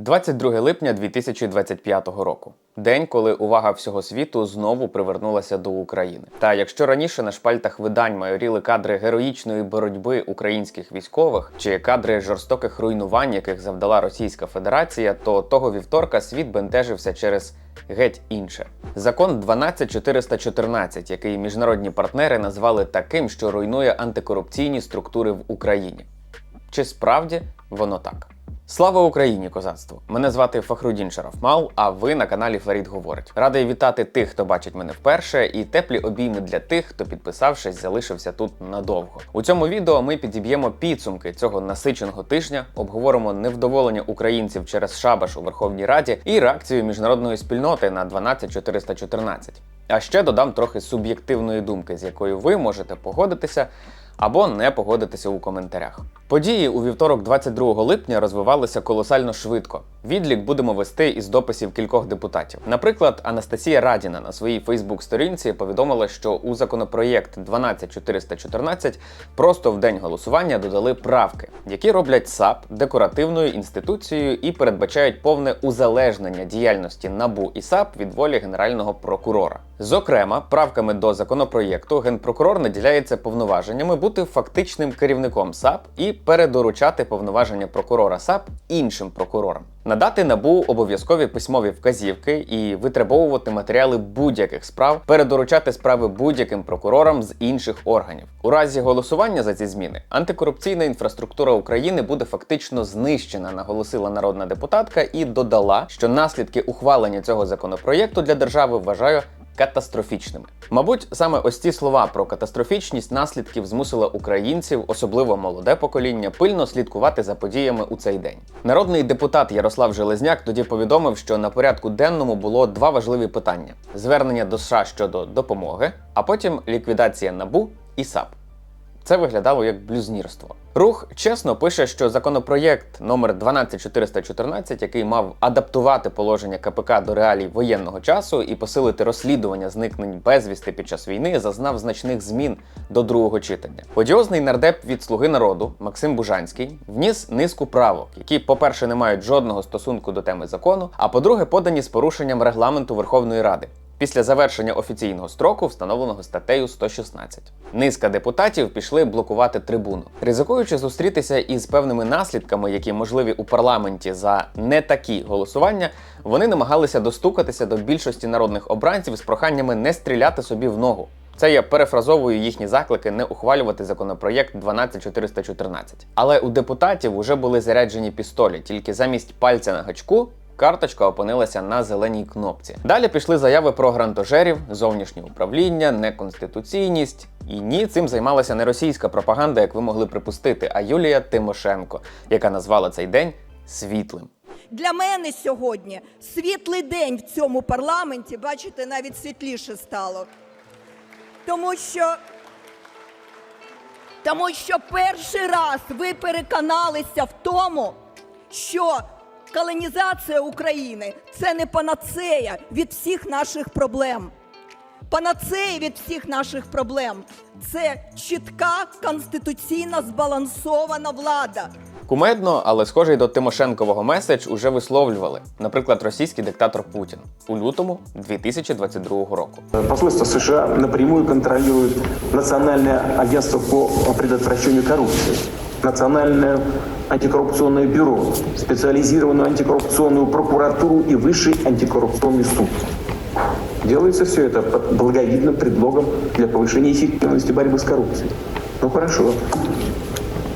22 липня 2025 року. День, коли увага всього світу знову привернулася до України. Та якщо раніше на шпальтах видань майоріли кадри героїчної боротьби українських військових чи кадри жорстоких руйнувань, яких завдала Російська Федерація, то того вівторка світ бентежився через геть інше. Закон 12414, який міжнародні партнери назвали таким, що руйнує антикорупційні структури в Україні. Чи справді воно так? Слава Україні, козацтву! Мене звати Фахрудін Шарафмал, а ви на каналі Фарід Говорить. Радий вітати тих, хто бачить мене вперше, і теплі обійми для тих, хто підписавшись, залишився тут надовго. У цьому відео ми підіб'ємо підсумки цього насиченого тижня, обговоримо невдоволення українців через шабаш у Верховній Раді і реакцію міжнародної спільноти на 12414. А ще додам трохи суб'єктивної думки, з якою ви можете погодитися або не погодитися у коментарях. Події у вівторок, 22 липня, розвивалися колосально швидко. Відлік будемо вести із дописів кількох депутатів. Наприклад, Анастасія Радіна на своїй Фейсбук-сторінці повідомила, що у законопроєкт 12414 просто в день голосування додали правки, які роблять САП декоративною інституцією і передбачають повне узалежнення діяльності НАБУ і САП від волі генерального прокурора. Зокрема, правками до законопроєкту генпрокурор наділяється повноваженнями бути фактичним керівником САП і передоручати повноваження прокурора САП іншим прокурорам. Надати набу обов'язкові письмові вказівки і витребовувати матеріали будь-яких справ, передоручати справи будь-яким прокурорам з інших органів. У разі голосування за ці зміни антикорупційна інфраструктура України буде фактично знищена, наголосила народна депутатка і додала, що наслідки ухвалення цього законопроєкту для держави вважаю катастрофічними. Мабуть, саме ось ці слова про катастрофічність наслідків змусила українців, особливо молоде покоління, пильно слідкувати за подіями у цей день. Народний депутат Ярослав Железняк тоді повідомив, що на порядку денному було два важливі питання: звернення до США щодо допомоги, а потім ліквідація набу і САП. Це виглядало як блюзнірство. Рух чесно пише, що законопроєкт номер 12414, який мав адаптувати положення КПК до реалій воєнного часу і посилити розслідування зникнень безвісти під час війни, зазнав значних змін до другого читання. Одіозний нардеп від Слуги народу Максим Бужанський вніс низку правок, які, по-перше, не мають жодного стосунку до теми закону, а по-друге, подані з порушенням регламенту Верховної Ради після завершення офіційного строку, встановленого статтею 116. Низка депутатів пішли блокувати трибуну, ризикуючи зустрітися із певними наслідками, які можливі у парламенті за не такі голосування. Вони намагалися достукатися до більшості народних обранців з проханнями не стріляти собі в ногу. Це я перефразовую їхні заклики не ухвалювати законопроєкт 12414. Але у депутатів вже були заряджені пістолі, тільки замість пальця на гачку карточка опинилася на зеленій кнопці. Далі пішли заяви про грантожерів, зовнішнє управління, неконституційність. І ні, цим займалася не російська пропаганда, як ви могли припустити, а Юлія Тимошенко, яка назвала цей день світлим. Для мене сьогодні світлий день в цьому парламенті, бачите, навіть світліше стало. Тому що, тому що перший раз ви переконалися в тому, що колонізація України це не панацея від всіх наших проблем. Панацея від всіх наших проблем це чітка конституційно збалансована влада. Кумедно, але схожий до Тимошенкового меседж уже висловлювали, наприклад, російський диктатор Путін у лютому 2022 року. Посольство США напрямую контролирует Национальное агентство по предотвращению коррупции, Национальное антикоррупционное бюро, специализированную антикоррупционную прокуратуру и Высший антикоррупционный суд. Делается все это под благовидным предлогом для повышения эффективности борьбы с коррупцией. Ну хорошо.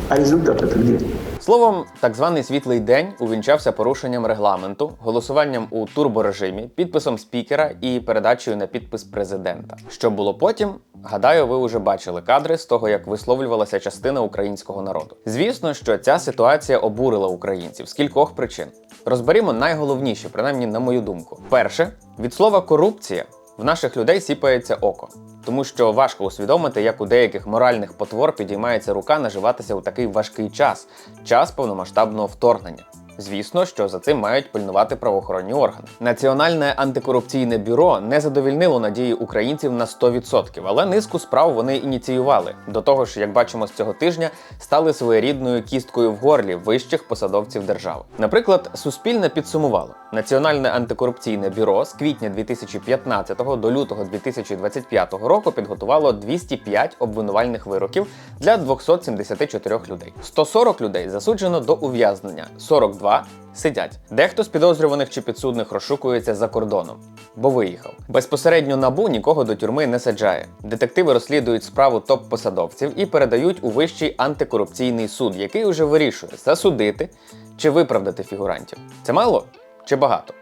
А результат это где? Словом, так званий світлий день увінчався порушенням регламенту, голосуванням у турборежимі, підписом спікера і передачею на підпис президента. Що було потім? Гадаю, ви вже бачили кадри з того, як висловлювалася частина українського народу. Звісно, що ця ситуація обурила українців з кількох причин. Розберімо найголовніші, принаймні на мою думку. Перше, від слова корупція в наших людей сіпається око, тому що важко усвідомити, як у деяких моральних потвор підіймається рука наживатися у такий важкий час час повномасштабного вторгнення. Звісно, що за цим мають пильнувати правоохоронні органи. Національне антикорупційне бюро не задовільнило надії українців на 100%, але низку справ вони ініціювали. До того ж, як бачимо з цього тижня, стали своєрідною кісткою в горлі вищих посадовців держави. Наприклад, Суспільне підсумувало: Національне антикорупційне бюро з квітня 2015 до лютого 2025 року підготувало 205 обвинувальних вироків для 274 людей. 140 людей засуджено до ув'язнення, 42 сидять. Дехто з підозрюваних чи підсудних розшукується за кордоном, бо виїхав. Безпосередньо набу нікого до тюрми не саджає. Детективи розслідують справу топ-посадовців і передають у вищий антикорупційний суд, який уже вирішує засудити чи виправдати фігурантів. Це мало чи багато?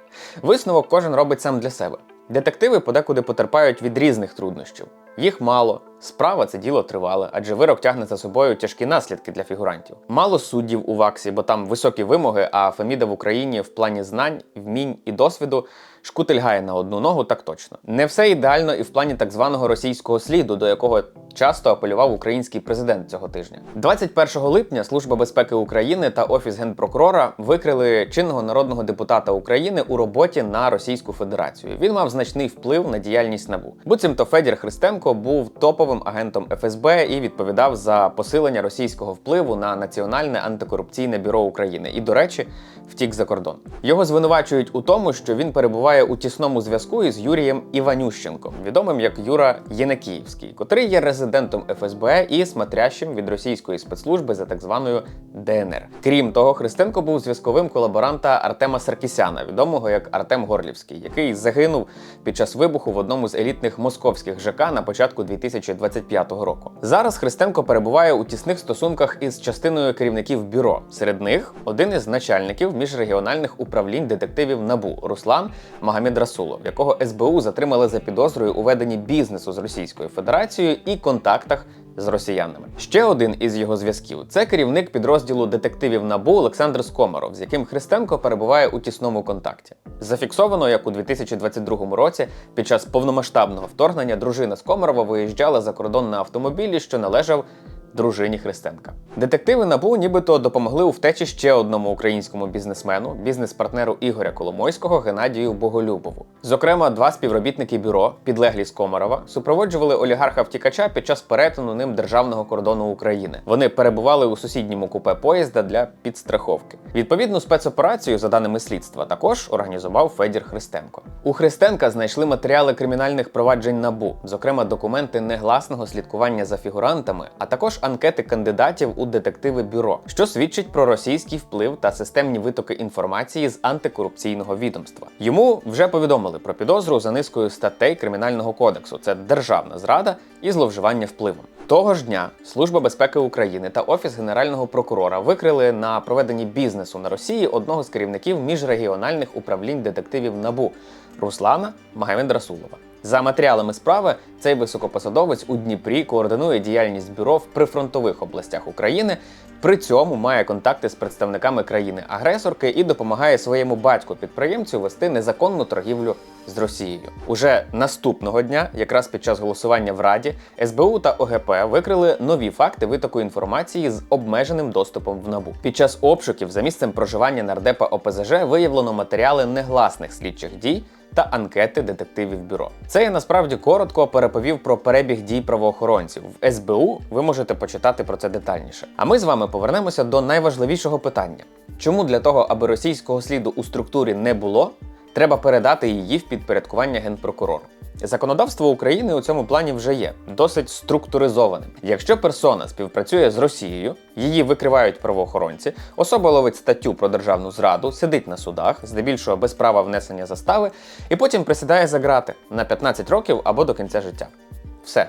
Висновок кожен робить сам для себе. Детективи подекуди потерпають від різних труднощів. Їх мало. Справа це діло тривале, адже вирок тягне за собою тяжкі наслідки для фігурантів. Мало суддів у ВАКСі, бо там високі вимоги, а Феміда в Україні в плані знань, вмінь і досвіду шкутель гає на одну ногу, так точно. Не все ідеально і в плані так званого російського сліду, до якого часто апелював український президент цього тижня. 21 липня Служба безпеки України та Офіс генпрокурора викрили чинного народного депутата України у роботі на Російську Федерацію. Він мав значний вплив на діяльність НАБУ. Буцімто Федір Христенко був топовим агентом ФСБ і відповідав за посилення російського впливу на Національне антикорупційне бюро України. І, до речі, втік за кордон. Його звинувачують у тому, що він перебуває у тісному зв'язку із Юрієм Іванющенком, відомим як Юра Єнакіївський, котрий є резидентом ФСБ і смотрящим від російської спецслужби за так званою ДНР. Крім того, Христенко був зв'язковим колаборанта Артема Саркісяна, відомого як Артем Горлівський, який загинув під час вибуху в одному з елітних московських ЖК на початку 2025 року. Зараз Христенко перебуває у тісних стосунках із частиною керівників бюро. Серед них один із начальників міжрегіональних управлінь детективів НАБУ Руслан Магомед Расулов, якого СБУ затримали за підозрою у веденні бізнесу з Російською Федерацією і контактах з росіянами. Ще один із його зв'язків це керівник підрозділу детективів НАБУ Олександр Скомаров, з яким Христенко перебуває у тісному контакті. Зафіксовано, як у 2022 році під час повномасштабного вторгнення дружина Скомарова виїжджала за кордон на автомобілі, що належав дружині Христенка. Детективи НАБУ нібито допомогли у втечі ще одному українському бізнесмену, бізнес-партнеру Ігоря Коломойського Геннадію Боголюбову. Зокрема, два співробітники бюро, підлеглі Скомарова, супроводжували олігарха втікача під час перетину ним державного кордону України. Вони перебували у сусідньому купе поїзда для підстраховки. Відповідну спецоперацію, за даними слідства, також організував Федір Христенко. У Христенка знайшли матеріали кримінальних проваджень НАБУ, зокрема документи негласного слідкування за фігурантами, а також анкети кандидатів у детективи бюро, що свідчить про російський вплив та системні витоки інформації з антикорупційного відомства. Йому вже повідомили про підозру за низкою статей Кримінального кодексу: це державна зрада і зловживання впливом. Того ж дня Служба безпеки України та Офіс Генерального прокурора викрили на проведенні бізнесу на Росії одного з керівників міжрегіональних управлінь детективів НАБУ Руслана Магомед Расулова. За матеріалами справи, цей високопосадовець у Дніпрі координує діяльність бюро в прифронтових областях України. При цьому має контакти з представниками країни-агресорки і допомагає своєму батьку-підприємцю вести незаконну торгівлю з Росією. Уже наступного дня, якраз під час голосування в Раді, СБУ та ОГП викрили нові факти витоку інформації з обмеженим доступом в НАБУ. Під час обшуків за місцем проживання нардепа ОПЗЖ виявлено матеріали негласних слідчих дій та анкети детективів бюро. Це я насправді коротко переповів про перебіг дій правоохоронців. В СБУ ви можете почитати про це детальніше. А ми з вами повернемося до найважливішого питання: чому для того, аби російського сліду у структурі не було, треба передати її в підпорядкування генпрокурору? Законодавство України у цьому плані вже є досить структуризованим. Якщо персона співпрацює з Росією, її викривають правоохоронці, особа ловить статтю про державну зраду, сидить на судах, здебільшого без права внесення застави, і потім присідає за грати на 15 років або до кінця життя. Все.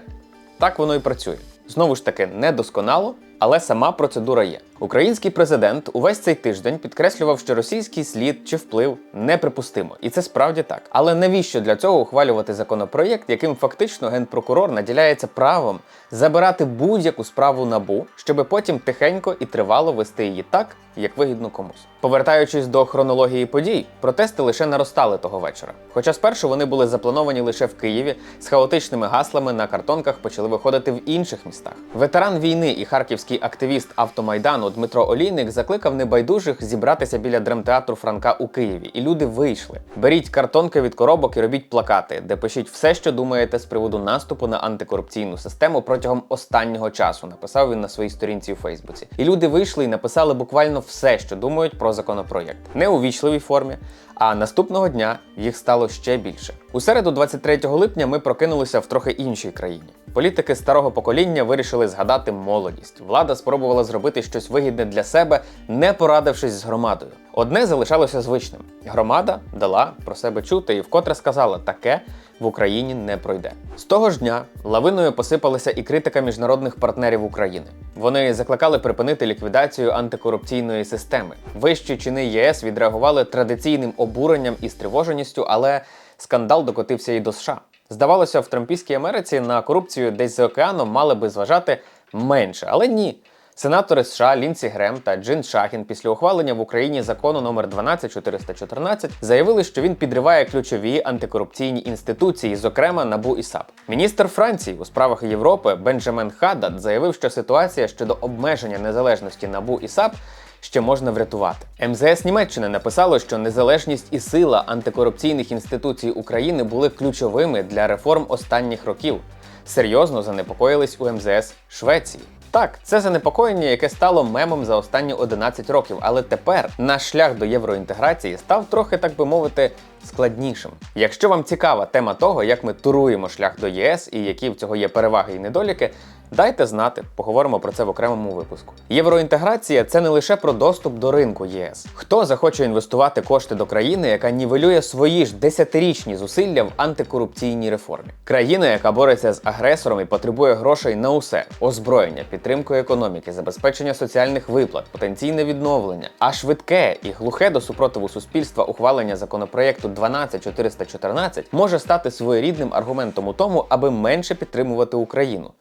Так воно і працює. Знову ж таки, недосконало, але сама процедура є. Український президент увесь цей тиждень підкреслював, що російський слід чи вплив неприпустимо, і це справді так. Але навіщо для цього ухвалювати законопроєкт, яким фактично генпрокурор наділяється правом забирати будь-яку справу набу, щоби потім тихенько і тривало вести її так, як вигідно комусь. Повертаючись до хронології подій, протести лише наростали того вечора. Хоча спершу вони були заплановані лише в Києві, з хаотичними гаслами на картонках почали виходити в інших містах. Ветеран війни і харківський громадський активіст автомайдану Дмитро Олійник закликав небайдужих зібратися біля драмтеатру Франка у Києві, і люди вийшли. Беріть картонки від коробок і робіть плакати, де пишіть все, що думаєте з приводу наступу на антикорупційну систему протягом останнього часу. Написав він на своїй сторінці у Фейсбуці. І люди вийшли і написали буквально все, що думають про законопроєкт. Не у вічливій формі. А наступного дня їх стало ще більше. У середу, 23 липня, ми прокинулися в трохи іншій країні. Політики старого покоління вирішили згадати молодість. Влада спробувала зробити щось вигідне для себе, не порадившись з громадою. Одне залишалося звичним: громада дала про себе чути і вкотре сказала, таке в Україні не пройде. З того ж дня лавиною посипалася і критика міжнародних партнерів України. Вони закликали припинити ліквідацію антикорупційної системи. Вищі чини ЄС відреагували традиційним обуренням і стривоженістю, але скандал докотився і до США. Здавалося, в Трампійській Америці на корупцію десь за океаном мали би зважати менше, але ні. Сенатори США Лінсі Грем та Джин Шахін після ухвалення в Україні закону номер 12414 заявили, що він підриває ключові антикорупційні інституції, зокрема НАБУ і САП. Міністр Франції у справах Європи Бенджамен Хадад заявив, що ситуація щодо обмеження незалежності НАБУ і САП ще можна врятувати. МЗС Німеччини написало, що незалежність і сила антикорупційних інституцій України були ключовими для реформ останніх років. Серйозно занепокоїлись у МЗС Швеції. Так, це занепокоєння, яке стало мемом за останні 11 років, але тепер наш шлях до євроінтеграції став трохи, так би мовити, складнішим. Якщо вам цікава тема того, як ми туруємо шлях до ЄС і які в цього є переваги і недоліки, дайте знати, поговоримо про це в окремому випуску. Євроінтеграція це не лише про доступ до ринку ЄС. Хто захоче інвестувати кошти до країни, яка нівелює свої ж десятирічні зусилля в антикорупційній реформі? Країна, яка бореться з агресором і потребує грошей на усе: озброєння, підтримку економіки, забезпечення соціальних виплат, потенційне відновлення, а швидке і глухе до супротиву суспільства ухвалення законопроєкту 12414 може стати своєрідним аргументом у тому, аби менше підтримувати Україну.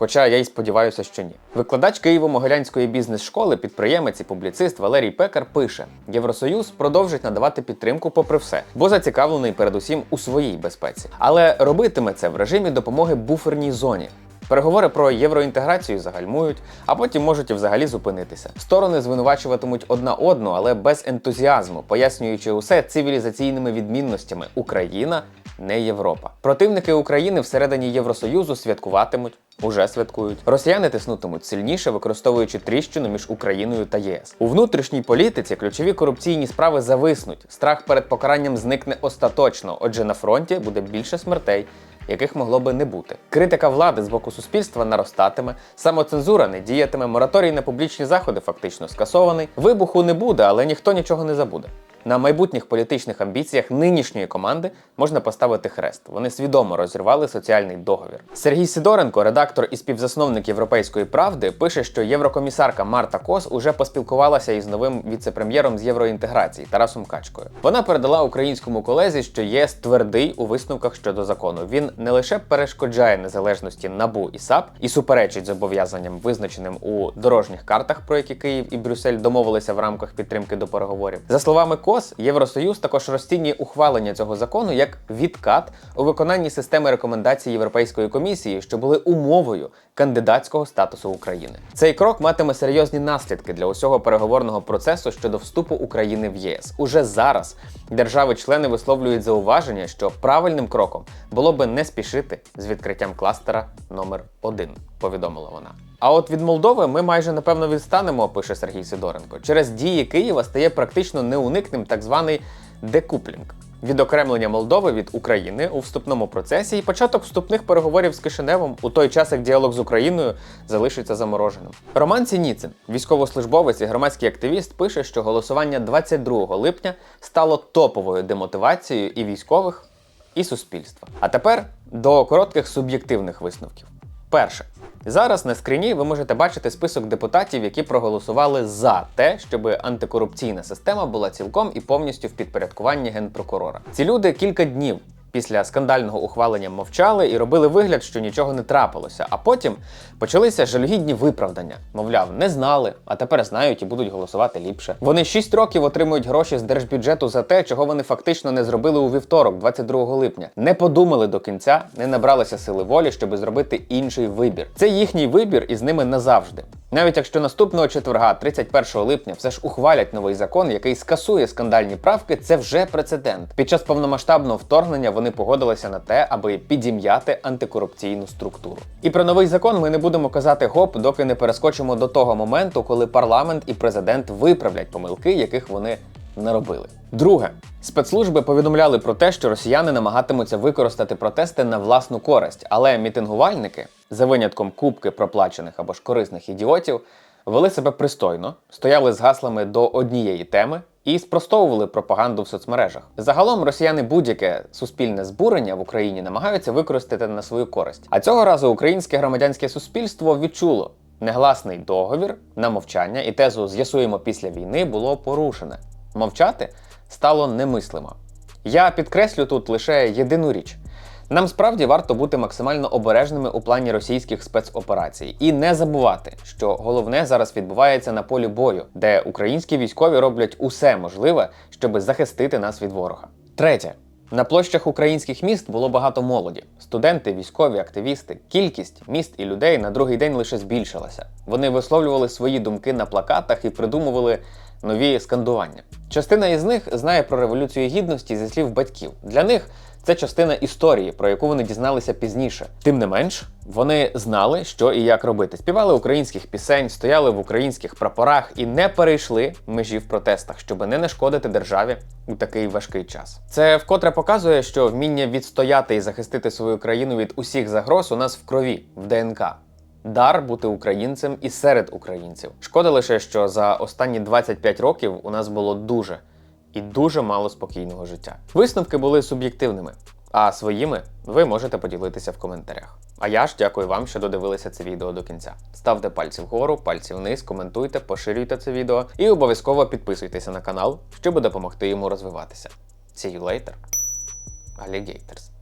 Хоча я й сподіваюся, що ні. Викладач Києво-Могилянської бізнес-школи, підприємець і публіцист Валерій Пекар пише: Євросоюз продовжить надавати підтримку попри все, бо зацікавлений передусім у своїй безпеці. Але робитиме це в режимі допомоги буферній зоні. Переговори про євроінтеграцію загальмують, а потім можуть і взагалі зупинитися. Сторони звинувачуватимуть одна одну, але без ентузіазму, пояснюючи усе цивілізаційними відмінностями Україна не Європа. Противники України всередині Євросоюзу святкуватимуть. Уже святкують. Росіяни тиснутимуть сильніше, використовуючи тріщину між Україною та ЄС. У внутрішній політиці ключові корупційні справи зависнуть. Страх перед покаранням зникне остаточно. Отже, на фронті буде більше смертей, яких могло би не бути. Критика влади з боку суспільства наростатиме, самоцензура не діятиме, мораторій на публічні заходи фактично скасований. Вибуху не буде, але ніхто нічого не забуде. На майбутніх політичних амбіціях нинішньої команди можна поставити хрест. Вони свідомо розірвали соціальний договір. Сергій Сидоренко, редактор і співзасновник Європейської правди, пише, що єврокомісарка Марта Кос уже поспілкувалася із новим віце-прем'єром з євроінтеграції Тарасом Качкою. Вона передала українському колезі, що ЄС твердий у висновках щодо закону. Він не лише перешкоджає незалежності НАБУ і САП і суперечить зобов'язанням, визначеним у дорожніх картах, про які Київ і Брюссель домовилися в рамках підтримки до переговорів. За словами КОС, Євросоюз також розцінює ухвалення цього закону як відкат у виконанні системи рекомендацій Європейської комісії, що були умовою кандидатського статусу України. Цей крок матиме серйозні наслідки для усього переговорного процесу щодо вступу України в ЄС. Уже зараз держави-члени висловлюють зауваження, що правильним кроком було би не спішити з відкриттям кластера номер 1 повідомила вона. А от від Молдови ми майже напевно відстанемо, пише Сергій Сидоренко. Через дії Києва стає практично неуникним так званий декуплінг. Відокремлення Молдови від України у вступному процесі і початок вступних переговорів з Кишиневом у той час, як діалог з Україною залишиться замороженим. Роман Сініцин, військовослужбовець і громадський активіст, пише, що голосування 22 липня стало топовою демотивацією і військових, і суспільства. А тепер до коротких суб'єктивних висновків. Перше. Зараз на скріні ви можете бачити список депутатів, які проголосували за те, щоб антикорупційна система була цілком і повністю в підпорядкуванні генпрокурора. Ці люди кілька днів після скандального ухвалення мовчали і робили вигляд, що нічого не трапилося. А потім почалися жалюгідні виправдання. Мовляв, не знали, а тепер знають і будуть голосувати ліпше. Вони 6 років отримують гроші з держбюджету за те, чого вони фактично не зробили у вівторок, 22 липня. Не подумали до кінця, не набралися сили волі, щоб зробити інший вибір. Це їхній вибір і з ними назавжди. Навіть якщо наступного четверга, 31 липня, все ж ухвалять новий закон, який скасує скандальні правки, це вже прецедент. Під час повномасштабного вторгнення вони погодилися на те, аби підім'яти антикорупційну структуру. І про новий закон ми не будемо казати гоп, доки не перескочимо до того моменту, коли парламент і президент виправлять помилки, яких вони наробили. Друге, спецслужби повідомляли про те, що росіяни намагатимуться використати протести на власну користь, але мітингувальники, за винятком кубки проплачених або ж корисних ідіотів, вели себе пристойно, стояли з гаслами до однієї теми і спростовували пропаганду в соцмережах. Загалом росіяни будь-яке суспільне збурення в Україні намагаються використати на свою користь. А цього разу українське громадянське суспільство відчуло. Негласний договір на мовчання і тезу з'ясуємо після війни було порушене. Мовчати стало немислимо. Я підкреслю тут лише єдину річ. Нам справді варто бути максимально обережними у плані російських спецоперацій і не забувати, що головне зараз відбувається на полі бою, де українські військові роблять усе можливе, щоб захистити нас від ворога. Третє. На площах українських міст було багато молоді: студенти, військові, активісти. Кількість міст і людей на другий день лише збільшилася. Вони висловлювали свої думки на плакатах і придумували нові скандування. Частина із них знає про революцію гідності зі слів батьків. Для них це частина історії, про яку вони дізналися пізніше. Тим не менш, вони знали, що і як робити. Співали українських пісень, стояли в українських прапорах і не перейшли межі в протестах, щоб не нашкодити державі у такий важкий час. Це вкотре показує, що вміння відстояти і захистити свою країну від усіх загроз у нас в крові, в ДНК. Дар бути українцем і серед українців. Шкода лише, що за останні 25 років у нас було дуже і дуже мало спокійного життя. Висновки були суб'єктивними, а своїми ви можете поділитися в коментарях. А я ж дякую вам, що додивилися це відео до кінця. Ставте пальці вгору, пальці вниз, коментуйте, поширюйте це відео і обов'язково підписуйтеся на канал, щоб допомогти йому розвиватися. See you later, alligators.